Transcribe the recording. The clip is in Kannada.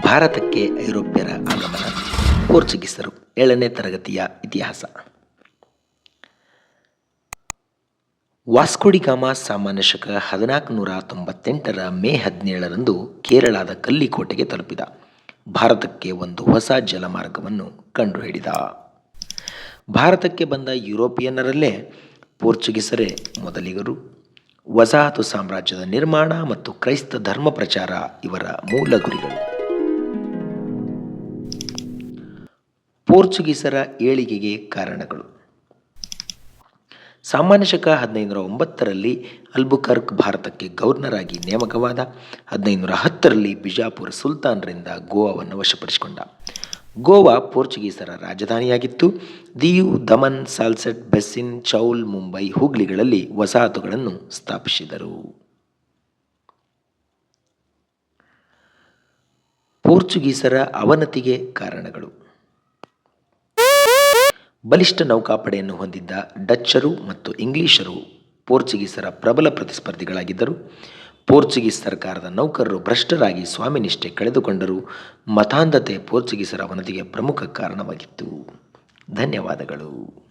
ಭಾರತಕ್ಕೆ ಐರೋಪ್ಯರ ಆಗಮನ, ಪೋರ್ಚುಗೀಸರು ಏಳನೇ ತರಗತಿಯ ಇತಿಹಾಸ. ವಾಸ್ಕೋಡಿಗಾಮ ಸಾಮಾನ್ಯ ಶಕ ಹದಿನಾಲ್ಕು ನೂರ ತೊಂಬತ್ತೆಂಟರ ಮೇ ಹದಿನೇಳರಂದು ಕೇರಳದ ಕಲ್ಲಿಕೋಟೆಗೆ ತಲುಪಿದ. ಭಾರತಕ್ಕೆ ಒಂದು ಹೊಸ ಜಲಮಾರ್ಗವನ್ನು ಕಂಡುಹಿಡಿದ. ಭಾರತಕ್ಕೆ ಬಂದ ಯುರೋಪಿಯನ್ನರಲ್ಲೇ ಪೋರ್ಚುಗೀಸರೇ ಮೊದಲಿಗರು. ವಸಾಹತು ಸಾಮ್ರಾಜ್ಯದ ನಿರ್ಮಾಣ ಮತ್ತು ಕ್ರೈಸ್ತ ಧರ್ಮ ಪ್ರಚಾರ ಇವರ ಮೂಲ ಗುರಿಗಳು. ಪೋರ್ಚುಗೀಸರ ಏಳಿಗೆಗೆ ಕಾರಣಗಳು. ಸಾಮಾನ್ಯ ಶಕ ಹದಿನೈದುನೂರ ಒಂಬತ್ತರಲ್ಲಿ ಅಲ್ಬುಕರ್ಕ್ ಭಾರತಕ್ಕೆ ಗವರ್ನರ್ ಆಗಿ ನೇಮಕವಾದ, ಹದಿನೈದುನೂರ ಹತ್ತರಲ್ಲಿ ಬಿಜಾಪುರ ಸುಲ್ತಾನರಿಂದ ಗೋವಾವನ್ನು ವಶಪಡಿಸಿಕೊಂಡ. ಗೋವಾ ಪೋರ್ಚುಗೀಸರ ರಾಜಧಾನಿಯಾಗಿತ್ತು. ದಿಯು, ದಮನ್, ಸಾಲ್ಸೆಟ್, ಬೆಸ್ಸಿನ್, ಚೌಲ್, ಮುಂಬೈ ಹುಗ್ಲಿಗಳಲ್ಲಿ ವಸಾಹತುಗಳನ್ನು ಸ್ಥಾಪಿಸಿದರು. ಪೋರ್ಚುಗೀಸರ ಅವನತಿಗೆ ಕಾರಣಗಳು. ಬಲಿಷ್ಠ ನೌಕಾಪಡೆಯನ್ನು ಹೊಂದಿದ್ದ ಡಚ್ಚರು ಮತ್ತು ಇಂಗ್ಲಿಷರು ಪೋರ್ಚುಗೀಸರ ಪ್ರಬಲ ಪ್ರತಿಸ್ಪರ್ಧಿಗಳಾಗಿದ್ದರು. ಪೋರ್ಚುಗೀಸ್ ಸರ್ಕಾರದ ನೌಕರರು ಭ್ರಷ್ಟರಾಗಿ ಸ್ವಾಮಿನಿಷ್ಠೆ ಕಳೆದುಕೊಂಡರು ಮತಾಂಧತೆ ಪೋರ್ಚುಗೀಸರ ಅವನತಿಗೆ ಪ್ರಮುಖ ಕಾರಣವಾಗಿತ್ತು. ಧನ್ಯವಾದಗಳು.